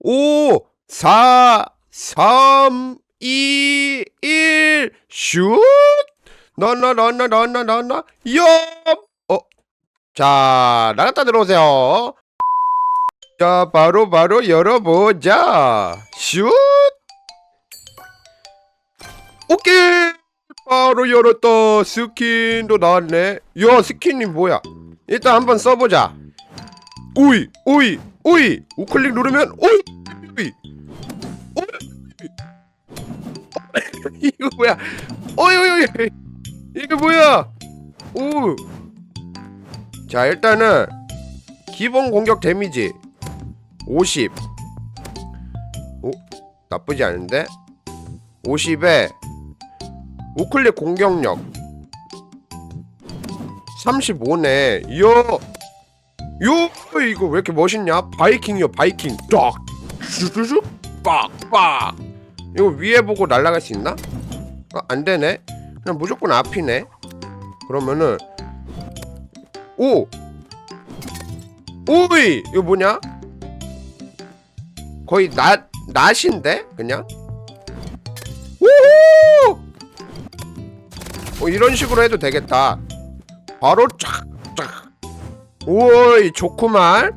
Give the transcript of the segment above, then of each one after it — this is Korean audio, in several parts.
5, 4, 3, 2, 1, 슛! 나나, 나나, 나나, 나나, 엽! 어, 자, 나갔다 들어오세요. 자, 바로, 바로 열어보자. 슛! 오케이! 바로 열었다. 스킨도 나왔네. 야, 스킨이 뭐야? 일단 한번 써보자. 오이, 오이, 오이! 우클릭 누르면, 오이! 오이! 이거 뭐야? 오이, 오이, 오이! 이거 뭐야? 오! 자, 일단은, 기본 공격 데미지 50. 오, 나쁘지 않은데? 50에 우클릭 공격력 35네. 이야. 요 이거 왜 이렇게 멋있냐? 바이킹이요, 바이킹. 쫙. 슈슈슈 빡빡. 이거 위에 보고 날아갈 수 있나? 아, 안 되네. 그냥 무조건 앞이네. 그러면은 오. 오이. 이거 뭐냐? 거의 낫 낫인데 그냥. 오! 어, 이런 식으로 해도 되겠다. 바로 쫙쫙. 오이 좋구만.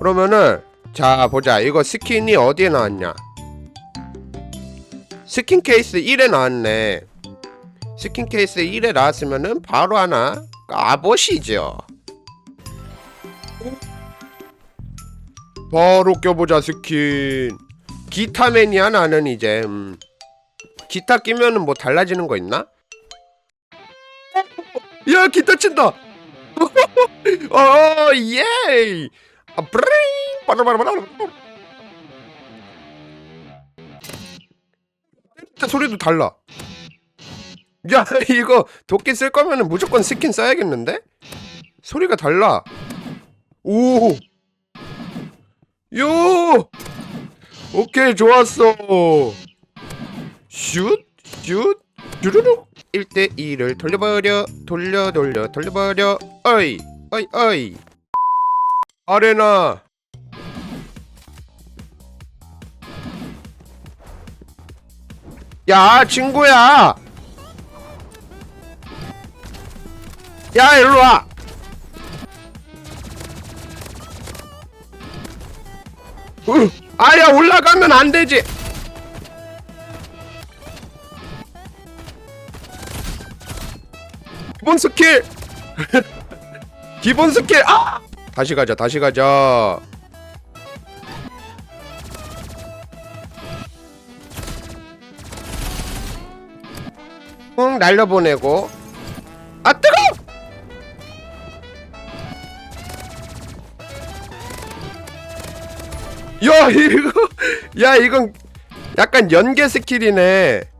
그러면은 자 보자. 이거 스킨이 어디에 나왔냐? 스킨 케이스 1에 나왔네. 스킨 케이스 1에 나왔으면은 바로 하나 까보시죠. 바로 껴보자 스킨. 기타맨이야 나는 이제. 음. 기타 끼면은 뭐 달라지는 거 있나? 야 기타 친다. 어 예. 아 브링 바라바라바라. 때릴 소리도 달라. 야 이거 도끼 쓸 거면은 무조건 스킨 써야겠는데? 소리가 달라. 오. 요. 오케이 좋았어. 슛, 슛, 쭈루룩 1대 2를 돌려버려 돌려 돌려 돌려버려 어이 어이 어이. 아레나. 야 친구야. 야 일로와. 으, 아야 올라가면 안 되지. 기본 스킬 기본 스킬 아! 다시 가자 다시 가자. 응 날려보내고. 아 뜨거 야 이거 야 이건 약간 연계 스킬이네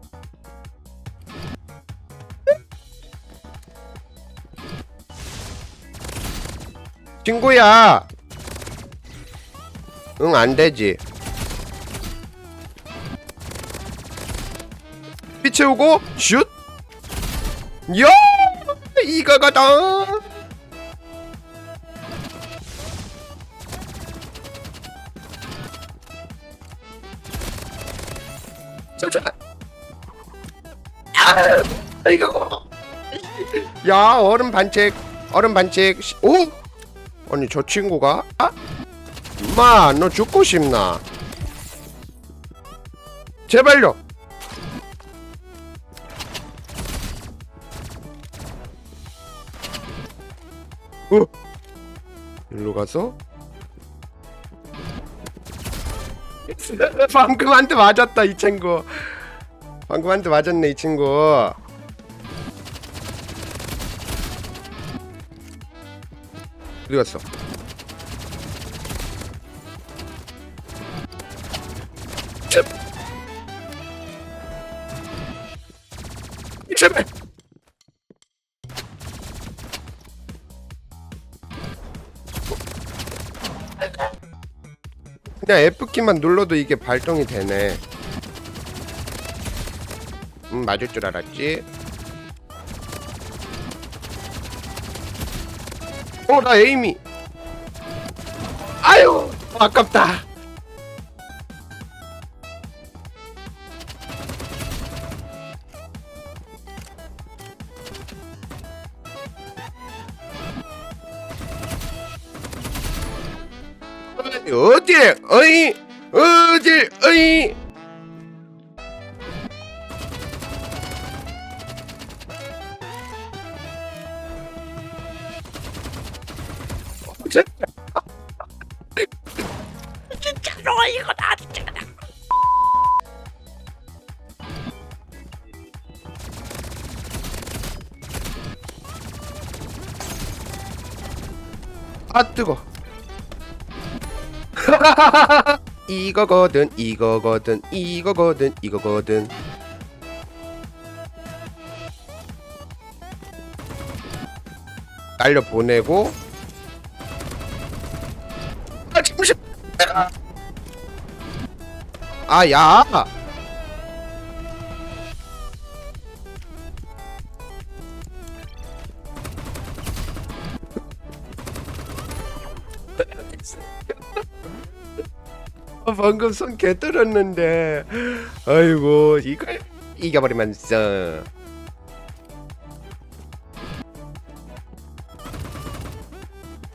친구야. 응, 안 되지. 피 채우고 슛. 야! 잠깐. 아. 야, 얼음 반칙. 얼음 반칙. 시- 오! 아니 저 친구가 아? 마, 너 죽고 싶나? 제발요. 어? 일로 가서? 방금 한테 맞았다 이 친구. 방금 한테 맞았네 이 친구. 어디 갔어? 그냥 F키만 눌러도 이게 발동이 되네. 음 맞을 줄 알았지. 어나 에이미. 아유 아깝다. 어디 어이 어디 어이. 진짜로 이거 나 진짜 아 뜨거. 이거거든 이거거든 이거거든 이거거든. 날려 보내고. 아 잠시 아야. 아, 방금 손 개떨었는데. 아이고 이걸 이겨버리면서.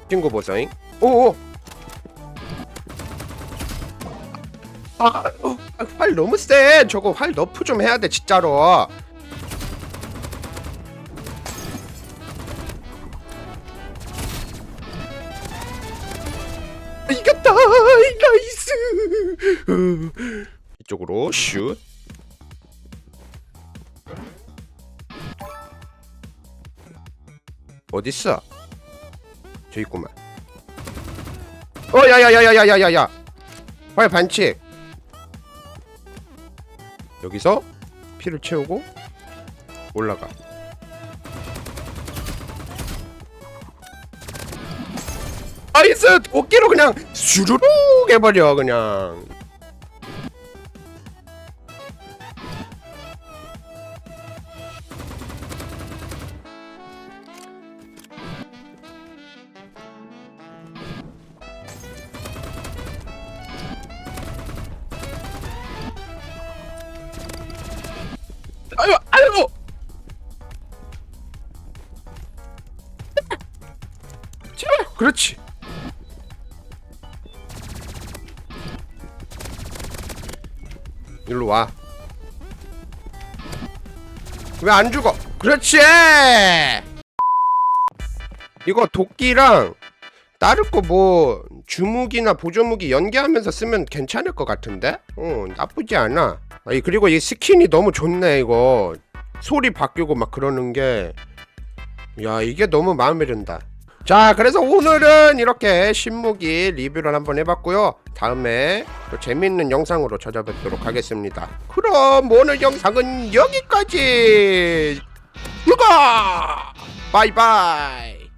친구 보소잉? 오오 아, 어, 아, 활 너무 세. 저거 활 너프 좀 해야 돼 진짜로. 이겼다. 나이스. 어, 이쪽으로 슛. 어딨어? 저 있구만. 어 야야야야야야야야. 활 반칙 여기서 피를 채우고 올라가. 나이스! 도끼로 그냥 슈르륵 해버려 그냥 그렇지 일로 와. 왜 안 죽어? 그렇지! 이거 도끼랑 다른 거 뭐 주무기나 보조무기 연계하면서 쓰면 괜찮을 것 같은데? 어 나쁘지 않아. 아니 그리고 이 스킨이 너무 좋네 이거. 소리 바뀌고 막 그러는 게. 야 이게 너무 마음에 든다. 자 그래서 오늘은 이렇게 신무기 리뷰를 한번 해봤고요. 다음에 또 재밌는 영상으로 찾아뵙도록 하겠습니다. 그럼 오늘 영상은 여기까지! 휴가! 바이바이